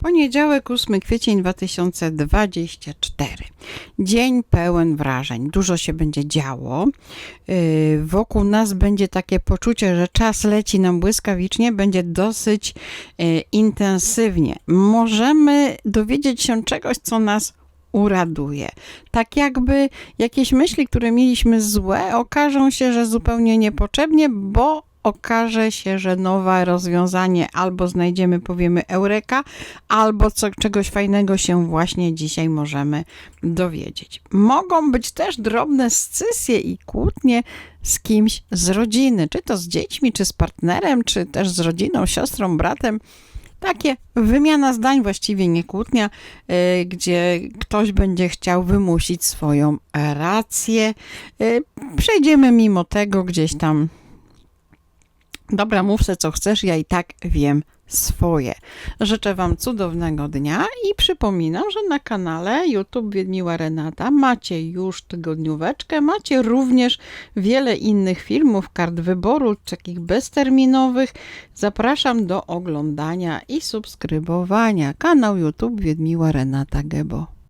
Poniedziałek, 8 kwiecień 2024. Dzień pełen wrażeń. Dużo się będzie działo. Yy, Wokół nas będzie takie poczucie, że czas leci nam błyskawicznie, będzie dosyć yy, intensywnie. Możemy dowiedzieć się czegoś, co nas uraduje. Tak jakby jakieś myśli, które mieliśmy złe, okażą się, że zupełnie niepotrzebnie, bo okaże się, że nowe rozwiązanie albo znajdziemy, powiemy eureka, albo co, czegoś fajnego się właśnie dzisiaj możemy dowiedzieć. Mogą być też drobne scysje i kłótnie z kimś z rodziny, czy to z dziećmi, czy z partnerem, czy też z rodziną, siostrą, bratem. Takie wymiana zdań, właściwie nie kłótnia, y, gdzie ktoś będzie chciał wymusić swoją rację. Y, Przejdziemy mimo tego gdzieś tam Dobra, mów co chcesz, ja i tak wiem swoje. Życzę Wam cudownego dnia i przypominam, że na kanale YouTube Wiedniła Renata macie już tygodnióweczkę, macie również wiele innych filmów, kart wyboru, takich bezterminowych. Zapraszam do oglądania i subskrybowania. Kanał YouTube Wiedniła Renata Gebo.